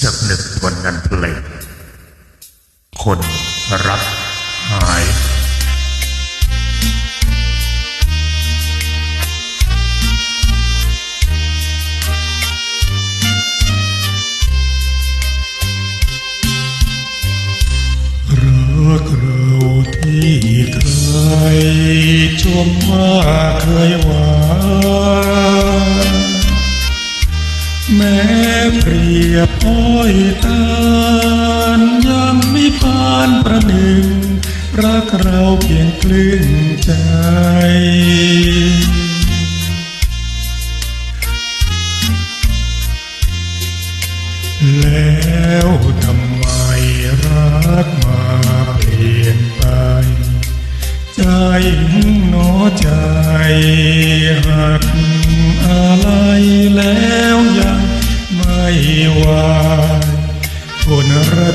สักหนึ่งวันนั้นเพลงคนรักหายรักเราที่เคยชมว่าเคยหวาน ม้เปรียบอ้อยตานยังไม่ปานประหนึ่ง รักเราเพียงครึ่งใจ แล้วทำไมรักมาเปลี่ยนไปใจหนอใจหักอะไรแล้ว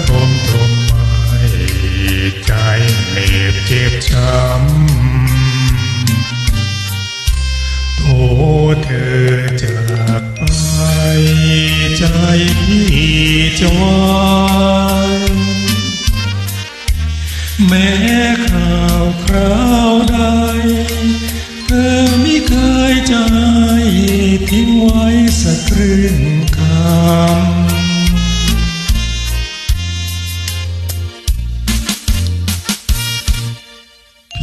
ทมทมไม่ใจเหน็บเจ็บช้ำโทเธอจากไปใจพี่จวายแม้ข่าวคราวใด เธอไม่เคยใจทิ้งไว้สักครึ่งคำ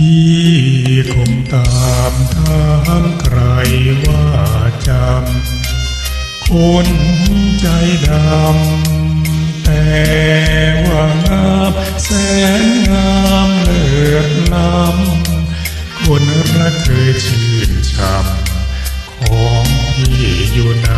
พี่คงตามถามใครว่าจำคนใจดำแต่ว่างามแสนงามเลิศล้ำคนรักเคยชื่นชำของพี่อยู่ไหน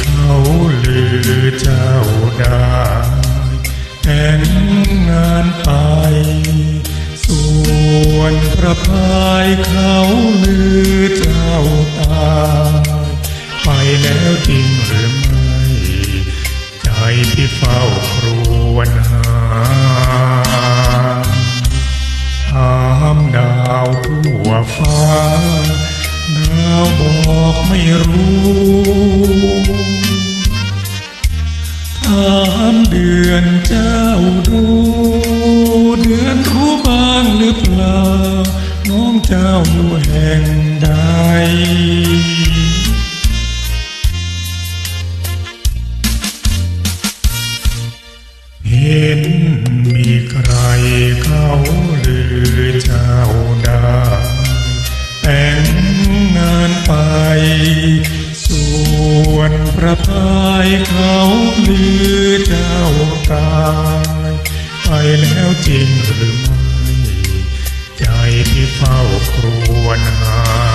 เขาลือเจ้าได้แต่งงานไป ส่วนพระพายเขาลือเจ้าตายไปแล้วจริงหรือไม่ ใจที่เฝ้าครวญหาถามดาวทั่วฟ้า ดาวบอกไม่รู้ ลือเจ้าดาแต่งงานไปส่วนพระพายเขาลือเจ้ากายไปแล้วจริงหรือไม่ ใจที่เฝ้าครวญหา